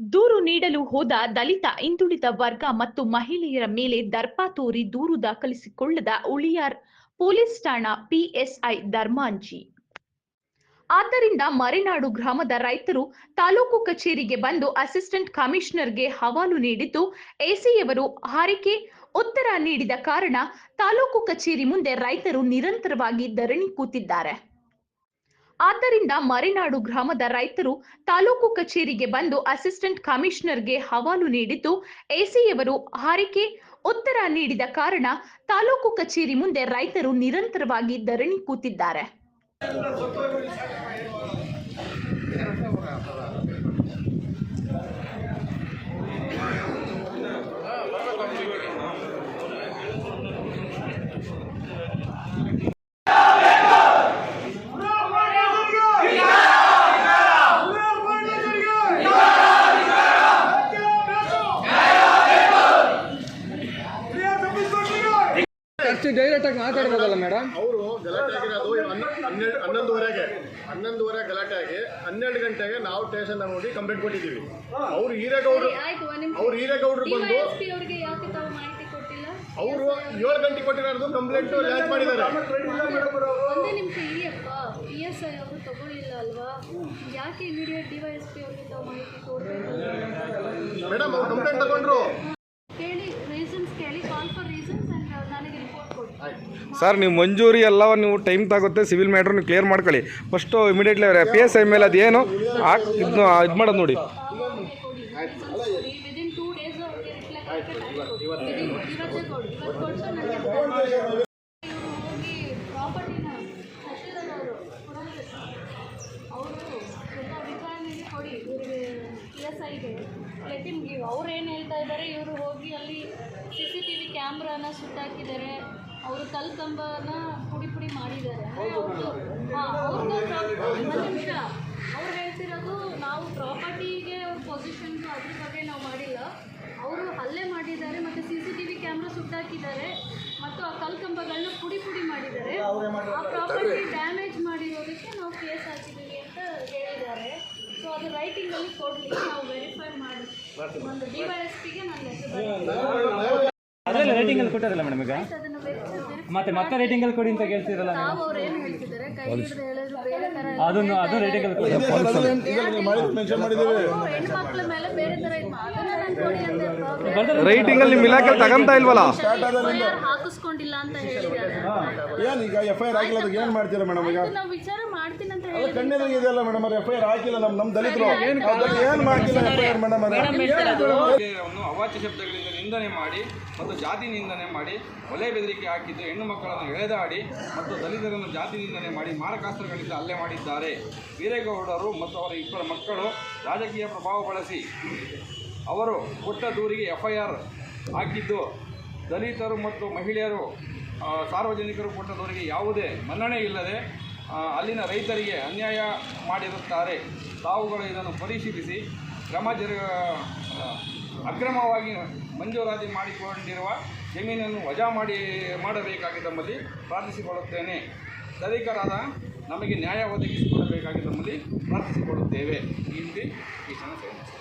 ದೂರು ನೀಡಲು ಹೋದ ದಲಿತ, ಹಿಂದುಳಿದ ವರ್ಗ ಮತ್ತು ಮಹಿಳೆಯರ ಮೇಲೆ ದರ್ಪ ತೋರಿ ದೂರು ದಾಖಲಿಸಿಕೊಳ್ಳದ ಉಳಿಯಾರ್ ಪೊಲೀಸ್ ಠಾಣಾ ಪಿಎಸ್ಐ ಧರ್ಮಾಂಜಿ. ಆದ್ದರಿಂದ ಮರೆನಾಡು ಗ್ರಾಮದ ರೈತರು ತಾಲೂಕು ಕಚೇರಿಗೆ ಬಂದು ಅಸಿಸ್ಟೆಂಟ್ ಕಮಿಷನರ್ಗೆ ಹವಾಲು ನೀಡಿದ್ದು, ಎಸಿಯವರು ಹಾರಿಕೆ, ಉತ್ತರ ನೀಡಿದ ಕಾರಣ ತಾಲೂಕು ಕಚೇರಿ ಮುಂದೆ ರೈತರು ನಿರಂತರವಾಗಿ ಧರಣಿ ಕೂತಿದ್ದಾರೆ. ಆದ್ದರಿಂದ ಮರೆನಾಡು ಗ್ರಾಮದ ರೈತರು ತಾಲೂಕು ಕಚೇರಿಗೆ ಬಂದು ಅಸಿಸ್ಟೆಂಟ್ ಕಮಿಷನರ್ಗೆ ಹವಾಲು ನೀಡಿದ್ದು ಎಸಿಯವರು ಹಾರಿಕೆ, ಉತ್ತರ ನೀಡಿದ ಕಾರಣ ತಾಲೂಕು ಕಚೇರಿ ಮುಂದೆ ರೈತರು ನಿರಂತರವಾಗಿ ಧರಣಿ ಕೂತಿದ್ದಾರೆ. ಅಷ್ಟು ಡೈರೆಕ್ಟ್ ಆಗಿ ಮಾತಾಡ್ಬೋದಲ್ಲ ಮೇಡಮ್ ಅವರು ಗಲಾಟೆ ಆಗಿರೋದು ಹನ್ನ- ಹನ್ನೆರಡು ಹನ್ನೊಂದುವರೆಗೆ ಹನ್ನೊಂದುವರೆ ಗಲಾಟೆ ಆಗಿ ಹನ್ನೆರಡು ಗಂಟೆಗೆ ನಾವು ಸ್ಟೇಷನ್ ನೋಡಿ ಕಂಪ್ಲೇಂಟ್ ಕೊಟ್ಟಿದ್ದೀವಿ. ಅವ್ರು ಹೀರೇಗೌಡರು ಆಯ್ತು ಒಂದ್ ನಿಮಿಷ. ಅವ್ರು ಹೀರೇಗೌಡರು ಬಂದು ಅವರು ಏಳು ಗಂಟೆ ಕೊಟ್ಟಿರೋದು ಕಂಪ್ಲೇಂಟ್ ಲಾಂಚ್ ಮಾಡಿದ್ದಾರೆ. ಒಂದೇ ನಿಮಿಷ ಇರಿಯಪ್ಪ. ಪಿ ಎಸ್ ಐ ಅವರು ತಗೊಳ್ಳಿಲ್ಲ ಅಲ್ವಾ? ಯಾಕೆ ಇಮಿಡಿಯೇಟ್ ಡಿವೈಎಸ್ಪಿ ಅವರಿಗೆ ತಾವು ಮಾಹಿತಿ ಕೊಡಬೇಕು? ಮೇಡಮ್ ಅವ್ರು ಕಂಪ್ಲೇಂಟ್ ತಗೊಂಡ್ರು. ಸರ್, ನೀವು ಮಂಜೂರಿ ಎಲ್ಲ ನೀವು ಟೈಮ್ ತಗುತ್ತೆ ಸಿವಿಲ್ ಮ್ಯಾಟ್ರ್ ನೀವು ಕ್ಲಿಯರ್ ಮಾಡ್ಕೊಳ್ಳಿ. First immediately P S I ಮೇಲೆ ಅದೇನು, ಹಾಕ್ ಇದು ಮಾಡೋದು ನೋಡಿ. ಅವರು ಏನು ಹೇಳ್ತಾ ಇದ್ದಾರೆ ಇವರು ಹೋಗಿ ಅಲ್ಲಿ ಸಿ ಸಿ ಟಿ ವಿ ಕ್ಯಾಮ್ರಾನ ಸುಟ್ಟಾಕಿದ್ದಾರೆ. ಅವರು ಕಲ್ ಕಂಬನ ಪುಡಿ ಪುಡಿ ಮಾಡಿದ್ದಾರೆ. ನಿಮಿಷ. ಅವ್ರು ಹೇಳ್ತಿರೋದು ನಾವು ಪ್ರಾಪರ್ಟಿಗೆ ಅವ್ರ ಪೊಸಿಷನ್ಸ್ ಅದ್ರ ಬಗ್ಗೆ ನಾವು ಮಾಡಿಲ್ಲ. ಅವರು ಹಲ್ಲೆ ಮಾಡಿದ್ದಾರೆ ಮತ್ತು C C T V camera ಸುಟ್ಟಾಕಿದ್ದಾರೆ ಮತ್ತು ಆ ಕಲ್ ಕಂಬಗಳನ್ನ ಪುಡಿ ಪುಡಿ ಮಾಡಿದ್ದಾರೆ. ಆ ಪ್ರಾಪರ್ಟಿ ಡ್ಯಾಮೇಜ್ ಮಾಡಿರೋದಕ್ಕೆ ನಾವು ಕೇಸ್ ಹಾಕಿದ್ದೀವಿ ಅಂತ ಹೇಳಿದ್ದಾರೆ. ಸೊ ಅದು ರೈಟಿಂಗಲ್ಲಿ ಕೊಡಲಿ ನಾವು ವೆರಿಫೈ ಮಾಡಿ. ಒಂದು ಡಿ ವೈ ಎಸ್ ಪಿಗೆ ನಾನು ಲೆಟರ್ ಅದರಲ್ಲಿ ರೇಟಿಂಗ್ ಅಲ್ಲಿ ಕೊಟ್ಟಾರಲ್ಲ ಮೇಡಮ್ ಈಗ? ಮತ್ತೆ ಮತ್ತೆ ರೇಟಿಂಗ್ ಅಲ್ಲಿ ಕೊಡಿ ಅಂತ ಕೇಳ್ತಿರಲ್ಲ ತಾವು ಅವ್ರು ಏನು ಹೇಳ್ತಿದ್ದಾರೆ? ಕೈ ಹಿಡಿದು ಹೇಳಿದ್ರು ಬೇರೆ ಥರ ಅದನ್ನು ಅದು ರೇಟಿಂಗ್ ಅಲ್ಲಿ ಕೊಡಿ. ಹೆಣ್ಮಕ್ಳ ಮೇಲೆ ಬೇರೆ ತರ ಇದು ಮಾ- ಅದನ್ನ ನಾನು ಕೊಡಿ ಅಂತ problem. ರೈಟಿಂಗಲ್ಲಿ ನಿಮ್ಮ ಇಲಾಖೆಯಲ್ಲಿ ತಗೊಂತ ಇಲ್ವಲ್ಲ? FIR ಹಾಕಿಸ್ಕೊಂಡಿಲ್ಲ ಅಂತ ಹೇಳಿದ್ದಾರೆ. ಏನು ಈಗ ಎಫ್ ಐ ಆರ್ ಆಗಿಲ್ಲ ಅದಕ್ಕೆ ಏನು ಮಾಡ್ತೀರಾ ಮೇಡಮ್ ಈಗ? ನಾವು ವಿಚಾರ ಮಾಡ್ತೀನಿ ಕಣ್ಣೆದುರಿಗೆ ಇದೆಯಲ್ಲ ಮೇಡಮ್ ಅವ್ರು ಎಫ್ ಐ ಆರ್ ಹಾಕಿಲ್ಲ ನಮ್ಮ ನಮ್ಮ ದಲಿತರು. ಏನು ಮಾಡ್ತಿಲ್ಲ ಎಫ್ ಐ ಆರ್ ಮೇಡಮ್ ಅವಾಚ್ಯ ಶಬ್ದಗಳಿಂದ ನಿಂದನೆ ಮಾಡಿ ಮತ್ತು ಜಾತಿ ನಿಂದನೆ ಮಾಡಿ ಒಲೆ ಬೆದರಿಕೆ ಹಾಕಿದ್ದು ಹೆಣ್ಣು ಮಕ್ಕಳನ್ನು ಎಳೆದಾಡಿ ಮತ್ತು ದಲಿತರನ್ನು ಜಾತಿ ನಿಂದನೆ ಮಾಡಿ ಮಾರಕಾಸ್ತ್ರಗಳಿಂದ ಹಲ್ಲೆ ಮಾಡಿದ್ದಾರೆ. ವೀರೇಗೌಡರು ಮತ್ತು ಅವರ ಇಬ್ಬರ ಮಕ್ಕಳು ರಾಜಕೀಯ ಪ್ರಭಾವ ಬಳಸಿ ಅವರು ಕೊಟ್ಟ ದೂರಿಗೆ ಎಫ್ ಐ ಆರ್ ಹಾಕಿದ್ದು. ದಲಿತರು ಮತ್ತು ಮಹಿಳೆಯರು ಸಾರ್ವಜನಿಕರು ಕೊಟ್ಟ ದೂರಿಗೆ ಯಾವುದೇ ಮನ್ನಣೆ ಇಲ್ಲದೆ ಅಲ್ಲಿನ ರೈತರಿಗೆ ಅನ್ಯಾಯ ಮಾಡಿರುತ್ತಾರೆ. ತಾವುಗಳು ಇದನ್ನು ಪರಿಶೀಲಿಸಿ ಕ್ರಮ ಜರು ಆ, ಅಕ್ರಮವಾಗಿ ಮಂಜೂರಾತಿ ಮಾಡಿಕೊಂಡಿರುವ ಜಮೀನನ್ನು ವಜಾ ಮಾಡಿ ಮಾಡಬೇಕಾಗಿದ್ದಲ್ಲಿ ಪ್ರಾರ್ಥಿಸಿಕೊಳ್ಳುತ್ತೇನೆ. ತರೀಕರಾದ ನಮಗೆ ನ್ಯಾಯ ಒದಗಿಸಿಕೊಡಬೇಕಾಗಿದ್ದಲ್ಲಿ ಪ್ರಾರ್ಥಿಸಿಕೊಳ್ಳುತ್ತೇವೆ. ಇಲ್ಲಿ ಈ ಜನ